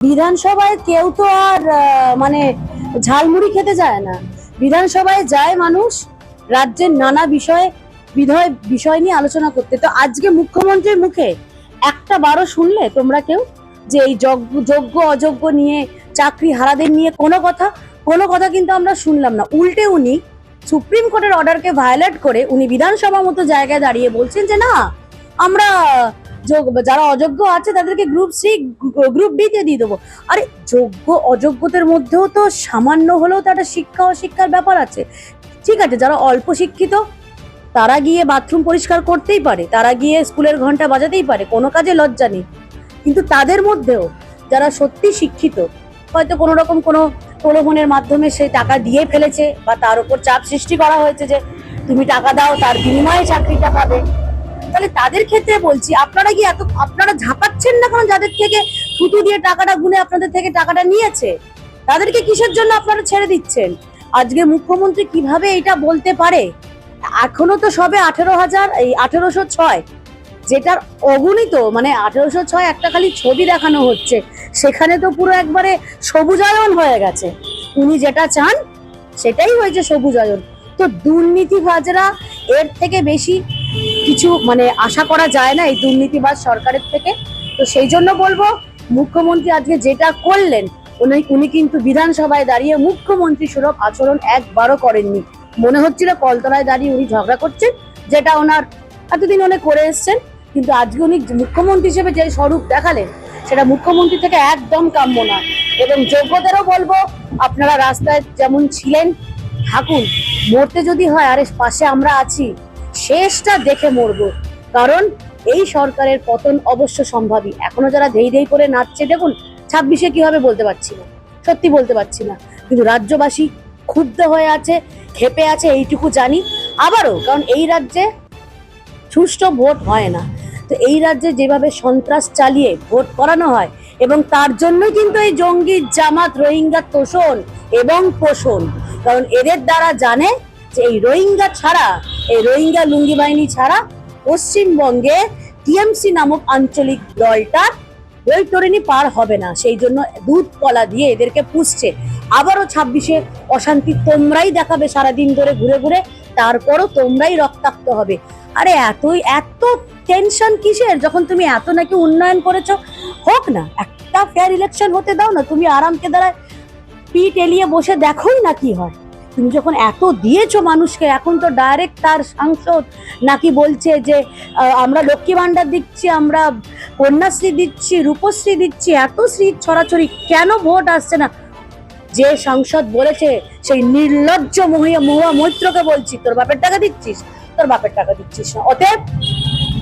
বিধানসভায় কেউ তো আর মানে ঝালমুড়ি খেতে যায় না। বিধানসভায় যায় মানুষ, রাজ্যের নানা বিষয়ে, বিধয় বিষয় নিয়ে আলোচনা করতে। তো আজকে মুখ্যমন্ত্রীর মুখে একটা বারো শুনলে তোমরা কেউ? যে এই যোগ্য যোগ্য অযোগ্য নিয়ে, চাকরি হারাদের নিয়ে কোনো কথা? কোনো কথা কিন্তু আমরা শুনলাম না। উল্টে উনি সুপ্রিম কোর্টের অর্ডারকে ভায়োলেট করে উনি বিধানসভা মতো জায়গায় দাঁড়িয়ে বলছেন যে, না, আমরা যারা অযোগ্য আছে তাদেরকে গ্রুপ সি গ্রুপ ডি তে দিয়ে দেবো। আরে, যোগ্য, অযোগ্যদের মধ্যেও তো সামান্য হলেও তো একটা শিক্ষা ও শিক্ষার ব্যাপার আছে। ঠিক আছে, যারা অল্প শিক্ষিত, তারা গিয়ে বাথরুম পরিষ্কার করতেই পারে, তারা গিয়ে স্কুলের ঘণ্টা বাজাতেই পারে, কোনো কাজে লজ্জা নেই। কিন্তু তাদের মধ্যেও যারা সত্যি শিক্ষিত, হয়তো কোনো রকম কোনো প্রলোভনের মাধ্যমে সে টাকা দিয়ে ফেলেছে, বা তার উপর চাপ সৃষ্টি করা হয়েছে যে, তুমি টাকা দাও, তার বিনিময়ে চাকরিটা পাবে। তাহলে তাদের ক্ষেত্রে বলছি, আপনারা কি এত, আপনারা ঝাঁপাচ্ছেন না কারণ যাদের থেকে থুতু দিয়ে টাকাটা গুনে আপনাদের থেকে টাকাটা নিয়েছে? তাদেরকে কিসের জন্য আপনারা ছেড়ে দিচ্ছেন? আজকে মুখ্যমন্ত্রী কীভাবে এটা বলতে পারে? এখনও তো সবে আঠেরো হাজার, এই আঠেরোশো ছয়, যেটার অগণিত মানে আঠেরোশো ছয় একটা খালি ছবি দেখানো হচ্ছে, সেখানে তো পুরো একবারে সবুজায়ন হয়ে গেছে। উনি যেটা চান, সেটাই হয়েছে সবুজায়ন। তো দুর্নীতি দুর্নীতিবাজরা এর থেকে বেশি কিছু মানে আশা করা যায় না এই দুর্নীতিবাজ সরকারের থেকে। তো সেই জন্য বলব, মুখ্যমন্ত্রী আজকে যেটা করলেন, উনি উনি কিন্তু বিধানসভায় দাঁড়িয়ে মুখ্যমন্ত্রী সুলভ আচরণ একবারও করেননি। মনে হচ্ছিল কলতলায় দাঁড়িয়ে উনি ঝগড়া করছেন, যেটা ওনার এতদিন উনি করে এসছেন, কিন্তু আজকে উনি মুখ্যমন্ত্রী হিসেবে যে স্বরূপ দেখালেন, সেটা মুখ্যমন্ত্রী থেকে একদম কাম্য না এবং যোগ্যদেরও বলব, আপনারা রাস্তায় যেমন ছিলেন, থাকুন। মরতে যদি হয়, আরে পাশে আমরা আছি। শেষটা দেখে মরবো। কারণ এই সরকারের পতন অবশ্য সম্ভাবী এখনও যারা ধেই ধেই করে নাচছে, দেখুন, ছাব্বিশে কি হবে বলতে পারছি না। সত্যি বলতে পারছি না। কিন্তু রাজ্যবাসী ক্ষুব্ধ হয়ে আছে, ক্ষেপে আছে, এইটুকু জানি। আবারও, কারণ এই রাজ্যে সুষ্ঠু ভোট হয় না। তো এই রাজ্যে যেভাবে সন্ত্রাস চালিয়ে ভোট করানো হয়, এবং তার জন্যই কিন্তু এই জঙ্গি, জামাত, রোহিঙ্গা তোষণ এবং পোষণ। কারণ এদের দ্বারা জানে যে এই রোহিঙ্গা ছাড়া এই রোহিঙ্গা লুঙ্গি বাহিনী ছাড়া পশ্চিমবঙ্গে টিএমসি নামক আঞ্চলিক দলটা বৈতরণী পার হবে না। সেই জন্য দুধ কলা দিয়ে এদেরকে পুষছে। আবারও ছাব্বিশে অশান্তি তোমরাই দেখাবে সারাদিন ধরে ঘুরে ঘুরে। তারপরও তোমরাই রক্তাক্ত হবে। আরে এতই, এত টেনশন কিসের? যখন তুমি এত নাকি উন্নয়ন করেছ, হোক না, একটা ফেয়ার ইলেকশন হতে দাও না, তুমি আরামকে দ্বারা পিঠ এলিয়ে বসে দেখোই না কি হয়। তুমি যখন এত দিয়েছ মানুষকে, এখন তো ডাইরেক্ট তার সাংসদ নাকি বলছে যে আমরা লক্ষ্মী ভান্ডার দিচ্ছি, আমরা কন্যাশ্রী দিচ্ছি, রূপশ্রী দিচ্ছি, এত শ্রী ছড়াছড়ি, কেন ভোট আসছে না? যে সাংসদ বলেছে, সেই নির্লজ্জ মহিয়া মহুয়া মৈত্রকে বলছি, তোর বাপের টাকা দিচ্ছিস? তোর বাপের টাকা দিচ্ছিস না। অতএব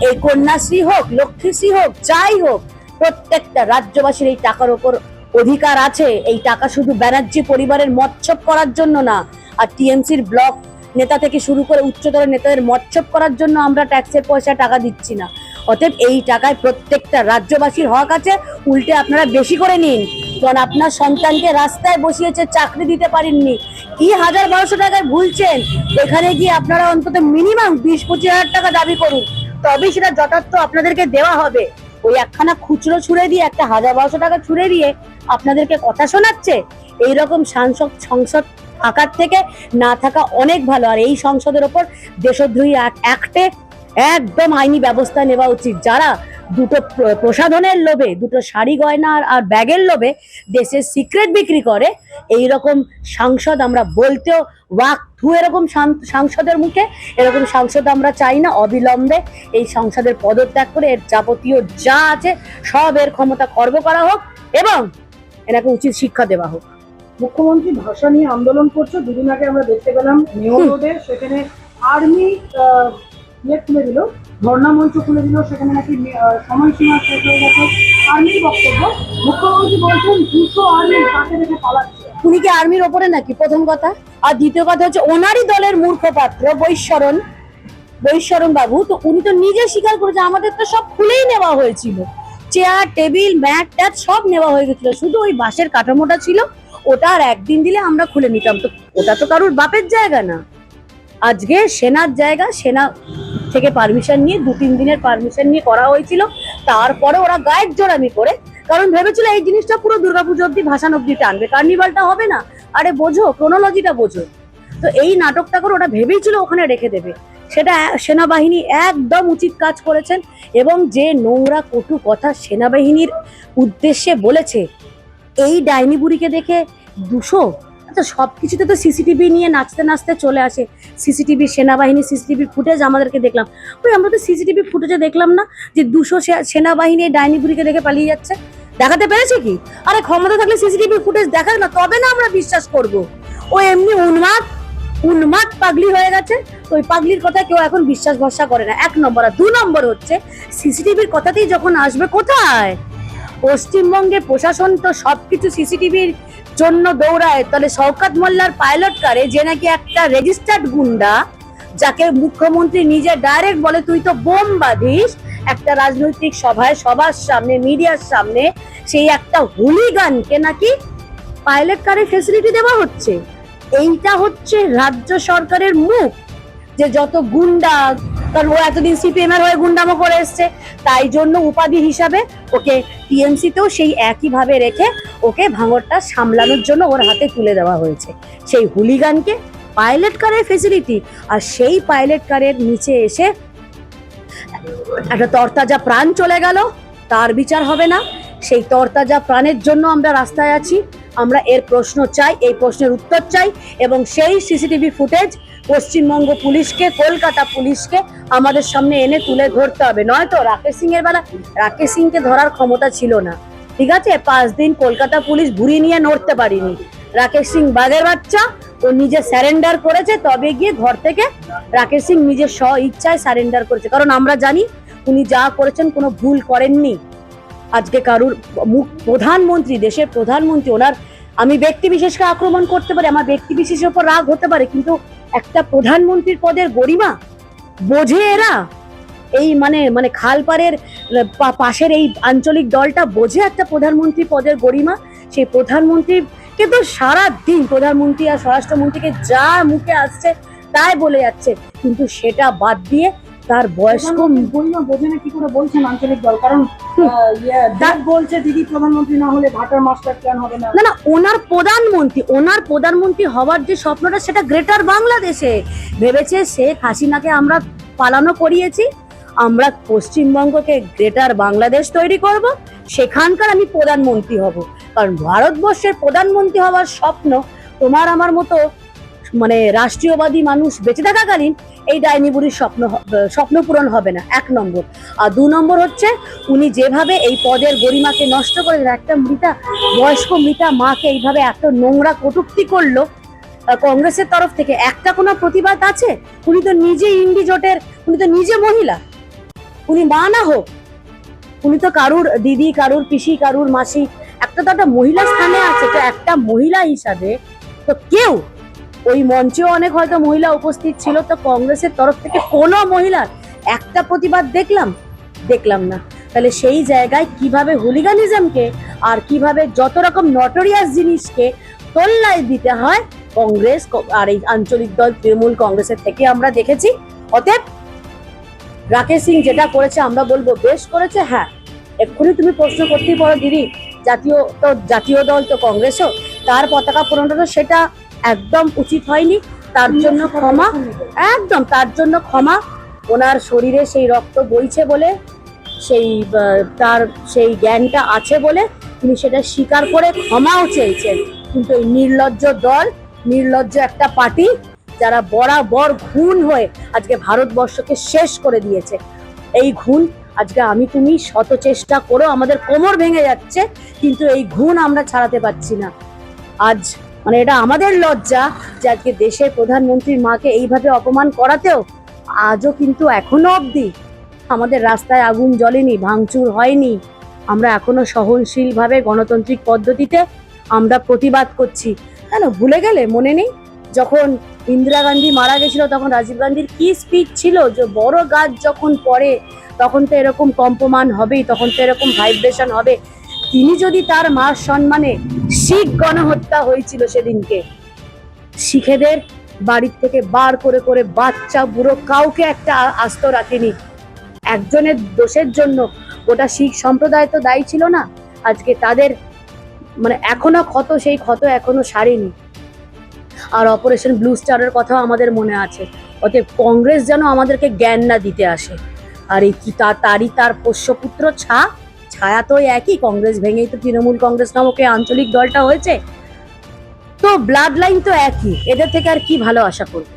এই কন্যাশ্রী হোক, লক্ষ্মীশ্রী হোক, যাই হোক, প্রত্যেকটা রাজ্যবাসীর এই টাকার ওপর অধিকার আছে, এই টাকা শুধু ব্যানার্জি পরিবারের মচ্ছপ করার জন্য না। আর টিএমসির ব্লক নেতা থেকে শুরু করে উচ্চতর নেতাদের মচ্ছপ করার জন্য আমরা ট্যাক্সের পয়সা টাকা দিচ্ছি না। অতএব এই টাকায় প্রত্যেকটা রাজ্যবাসীর হক আছে, উল্টে আপনারা বেশি করে নিন। কারণ আপনার সন্তানকে রাস্তায় বসিয়েছে, চাকরি দিতে পারেননি। কি হাজার বারোশো টাকায় ভুলছেন? এখানে গিয়ে আপনারা অন্তত মিনিমাম বিশ, পঁচিশ হাজার টাকা দাবি করুন। তবেই সেটা যথার্থ আপনাদেরকে দেওয়া হবে। ওই একখানা খুচরো ছুড়ে দিয়ে, একটা হাজার বারোশো টাকা ছুড়ে দিয়ে আপনাদেরকে কথা শোনাচ্ছে, এইরকম সাংসদ সংসদ থাকার থেকে না থাকা অনেক ভালো। আর এই সংসদের ওপর দেশদ্রোহী অ্যাক্টে একদম আইনি ব্যবস্থা নেওয়া উচিত। যারা দুটো প্রসাধনের লোভে, দুটো শাড়ি গয়না আর- আর ব্যাগের লোভে দেশের সিক্রেট বিক্রি করে এই রকম সাংসদ আমরা বলতেও ওয়াক থু এরকম সাংসদের মুখে, এরকম সাংসদ আমরা চাই না। অবিলম্বে এই সংসদের পদত্যাগ করে এর যাবতীয় যা আছে সব এর ক্ষমতা খর্ব করা হোক এবং এনাকে উচিত শিক্ষা দেওয়া হোক। মুখ্যমন্ত্রী ভাষা নিয়ে আন্দোলন করছে দুদিন আগে আমরা দেখতে পেলাম মেয়র রোডে সেখানে আর্মি ইয়ে খুলে দিল ধর্ণা মঞ্চ খুলে দিল সেখানে নাকি সময়সীমা শেষ হয়ে গেছে। আর্মির বক্তব্য মুখ্যমন্ত্রী বলছেন দুশো আর্মি তাকে রেখে পালাচ্ছে। উনি কি আর্মির ওপরে নাকি? প্রথম কথা। আর দ্বিতীয় কথা হচ্ছে ওনারই দলের মূর্খপাত্র বৈশ্বরণ বৈশ্বরণ বাবু। তো উনি তো নিজে স্বীকার করেছে আমাদের তো সব খুলেই নেওয়া হয়েছিল। চেয়ার টেবিল ম্যাট ট্যাট সব নেওয়া হয়ে গেছিল। শুধু ওই বাঁশের কাঠামোটা ছিল, ওটা আর একদিন দিলে আমরা খুলে নিতাম। তো ওটা তো কারুর বাপের জায়গা না। আজকে সেনার জায়গা, সেনা থেকে পারমিশন নিয়ে, দু, তিন দিনের পারমিশন নিয়ে করা হয়েছিল। তারপরে ওরা গায়ের জোরামি করে, কারণ ভেবেছিল এই জিনিসটা পুরো দুর্গাপুজো অব্দি ভাসান অব্দি টানবে। কার্নিভালটা হবে না। আরে বোঝো ক্রোনোলজিটা বোঝো। তো এই নাটকটা করে ওটা ভেবেছিল ওখানে রেখে দেবে। সেটা সেনাবাহিনী একদম উচিত কাজ করেছেন এবং যে নোংরা কটু কথা সেনাবাহিনীর উদ্দেশ্যে বলেছে, এই ডাইনি বুড়িকে দেখে দুশো? আচ্ছা সব কিছুতে তো সিসিটিভি নিয়ে নাচতে নাচতে চলে আসে। সিসিটিভি সেনাবাহিনী, সিসিটিভি ফুটেজ আমাদেরকে দেখলাম। ওই আমরা তো সিসিটিভি ফুটেজে দেখলাম না যে দুশো সেনাবাহিনী ডাইনি বুড়িকে দেখে পালিয়ে যাচ্ছে। দেখাতে পেরেছে কি? আরে ক্ষমতা থাকলে সিসিটিভি ফুটেজ দেখাক না, তবে না আমরা বিশ্বাস করব। ও এমনি উন্মাদ। উন্মাদ পাগলি হয়ে গেছে। ওই পাগলির কথা কেউ এখন বিশ্বাস ভরসা করে না। এক নম্বর। আর দু নম্বর হচ্ছে, সিসিটিভির কথাতেই যখন আসবে কোথায়? পশ্চিমবঙ্গের প্রশাসন তো সবকিছু সিসিটিভির জন্য দৌড়ায়। তাহলে শওকাত মোল্লার পাইলট কারে, যে নাকি একটা রেজিস্টার্ড গুন্ডা, যাকে মুখ্যমন্ত্রী নিজে ডাইরেক্ট বলে, তুই তো বোম বাঁধিস। একটা রাজনৈতিক সভায় সবার সামনে, মিডিয়ার সামনে, সেই একটা হুলিগানকে নাকি পাইলট কারে ফেসিলিটি দেওয়া হচ্ছে। এইটা হচ্ছে রাজ্য সরকারের মুখ যে যত গুন্ডা, কারণ ও এতদিন সিপিএম এর হয়ে গুন্ডামো করে এসছে, তাই জন্য উপাধি হিসাবে ওকে টিএমসি তেও সেই একই ভাবে রেখে ওকে ভাঙরটা সামলানোর জন্য ওর হাতে তুলে দেওয়া হয়েছে। সেই হুলিগানকে পাইলট কারের ফেসিলিটি আর সেই পাইলট কারের নিচে এসে একটা তরতাজা প্রাণ চলে গেল, তার বিচার হবে না। সেই তরতাজা প্রাণের জন্য আমরা রাস্তায় আছি। আমরা এর প্রশ্ন চাই, এই প্রশ্নের উত্তর চাই এবং সেই সিসিটিভি ফুটেজ পশ্চিমবঙ্গ পুলিশকে, কলকাতা পুলিশকে আমাদের সামনে এনে তুলে ধরতে হবে। নয়তো রাকেশ সিং এর বেলা, রাকেশ সিংকে ধরার ক্ষমতা ছিল না। ঠিক আছে? পাঁচ দিন কলকাতা পুলিশ ঘুরি নিয়ে নড়তে পারিনি। রাকেশ সিং বাঘের বাচ্চা, ও নিজে স্যারেন্ডার করেছে, তবে গিয়ে ঘর থেকে রাকেশ সিং নিজের স্ব ইচ্ছায় স্যারেন্ডার করেছে। কারণ আমরা জানি, উনি যা করেছেন কোনো ভুল করেননি। আজকে কারুর মুখ প্রধানমন্ত্রী, দেশের প্রধানমন্ত্রী, ওনার আমি ব্যক্তি বিশেষকে আক্রমণ করতে পারি, আমার ব্যক্তি বিশেষের উপর রাগ হতে পারে, কিন্তু একটা প্রধানমন্ত্রীর পদের গরিমা বোঝে এরা। এই মানে মানে খালপাড়ের পাশের এই আঞ্চলিক দলটা বোঝে একটা প্রধানমন্ত্রী পদের গরিমা। সেই প্রধানমন্ত্রীকে কিন্তু সারা দিন প্রধানমন্ত্রী আর স্বরাষ্ট্রমন্ত্রীকে যা মুখে আসছে তাই বলে যাচ্ছে। কিন্তু সেটা বাদ দিয়ে তার বোঝে না কি করে বলছেন আঞ্চলিক দল। কারণ ইয়ে, বলছে দিদি প্রধানমন্ত্রী না হলে ভাটার মাস্টার প্ল্যান হবে না। না না ওনার প্রধানমন্ত্রী ওনার প্রধানমন্ত্রী হওয়ার যে স্বপ্নটা সেটা গ্রেটার বাংলাদেশে। ভেবেছে শেখ হাসিনাকে আমরা পালানো করিয়েছি আমরা পশ্চিমবঙ্গকে গ্রেটার বাংলাদেশ তৈরি করব সেখানকার আমি প্রধানমন্ত্রী হব। কারণ ভারতবর্ষের প্রধানমন্ত্রী হওয়ার স্বপ্ন তোমার আমার মতো মানে রাষ্ট্রীয়বাদী মানুষ বেঁচে থাকাকালীন এই ডাইনি বুড়ির স্বপ্ন স্বপ্ন পূরণ হবে না, এক নম্বর। আর দু নম্বর হচ্ছে, উনি যেভাবে এই পদের গরিমাকে নষ্ট করে একটা মৃতা, বয়স্ক মৃতা মাকে এইভাবে এত নোংরা কটুক্তি করল কংগ্রেসের তরফ থেকে, একটা কোনো প্রতিবাদ আছে? উনি তো নিজে ইন্ডি জোটের, উনি তো নিজে মহিলা। উনি মা না হোক, উনি তো কারুর দিদি, কারুর পিসি, কারুর মাসি, একটা তো একটা মহিলা স্থানে আছে, তো একটা মহিলা হিসাবে তো কেউ ওই মঞ্চেও অনেক হয়তো মহিলা উপস্থিত ছিল, তো কংগ্রেসের তরফ থেকে কোনো মহিলার একটা প্রতিবাদ দেখলাম? দেখলাম না। তাহলে সেই জায়গায় কীভাবে হুলিগানিজমকে আর কীভাবে যত রকম নটোরিয়াস জিনিসকে তোল্লায় দিতে হয়, কংগ্রেস আর এই আঞ্চলিক দল তৃণমূল কংগ্রেসের থেকে আমরা দেখেছি। অতএব রাকেশ সিং যেটা করেছে আমরা বলব, বেশ করেছে হ্যাঁ। এক্ষুনি তুমি প্রশ্ন করতেই পারো দিদি, জাতীয় তো জাতীয় দল তো কংগ্রেসও, তার পতাকা পূরণটা তো সেটা একদম উচিত হয়নি। তার জন্য ক্ষমা, একদম তার জন্য ক্ষমা। ওনার শরীরে সেই রক্ত বইছে বলে, সেই তার সেই জ্ঞানটা আছে বলে তিনি সেটা স্বীকার করে ক্ষমাও চেয়েছেন। কিন্তু এই নির্লজ্জ দল, নির্লজ্জ একটা পার্টি, যারা বরাবর ঘুণ হয়ে আজকে ভারতবর্ষকে শেষ করে দিয়েছে। এই ঘুণ, আজকে আমি তুমি শত চেষ্টা করেও আমাদের কোমর ভেঙে যাচ্ছে, কিন্তু এই ঘুণ আমরা ছাড়াতে পারছি না। আজ মানে এটা আমাদের লজ্জা যে আজকে দেশের প্রধানমন্ত্রীর মাকে এইভাবে অপমান করাতেও আজও কিন্তু এখনও অবধি আমাদের রাস্তায় আগুন জ্বলেনি, ভাঙচুর হয়নি। আমরা এখনও সহনশীলভাবে গণতান্ত্রিক পদ্ধতিতে আমরা প্রতিবাদ করছি। কেন? ভুলে গেলে? মনে নেই? যখন ইন্দিরা গান্ধী মারা গেছিল, তখন রাজীব গান্ধীর কি স্পিচ ছিল? যে বড় গাছ যখন পড়ে, তখন তো এরকম কম্পমান হবেই, তখন তো এরকম ভাইব্রেশন হবে। তিনি যদি তার মার সম্মানে শিখ গণহত্যা হয়েছিল সেদিনকে, শিখেদের বাড়ির থেকে বার করে করে বাচ্চা, বুড়ো কাউকে একটা আস্ত রাখেনি। একজনের দোষের জন্য গোটা শিখ সম্প্রদায় তো দায়ী ছিল না। আজকে তাদের মানে এখনও ক্ষত, সেই ক্ষত এখনও সারেনি। আর অপারেশন ব্লু স্টারের কথাও আমাদের মনে আছে। অতএব কংগ্রেস যেন আমাদেরকে জ্ঞান না দিতে আসে। আর এই কি তার তারই তার পোষ্যপুত্র ছা? ছায়া তো একই, কংগ্রেস ভেঙেই তো তৃণমূল কংগ্রেস নামকে আঞ্চলিক দলটা হয়েছে। তো ব্লাড লাইন তো একই, এদের থেকে আর কি ভালো আশা করব?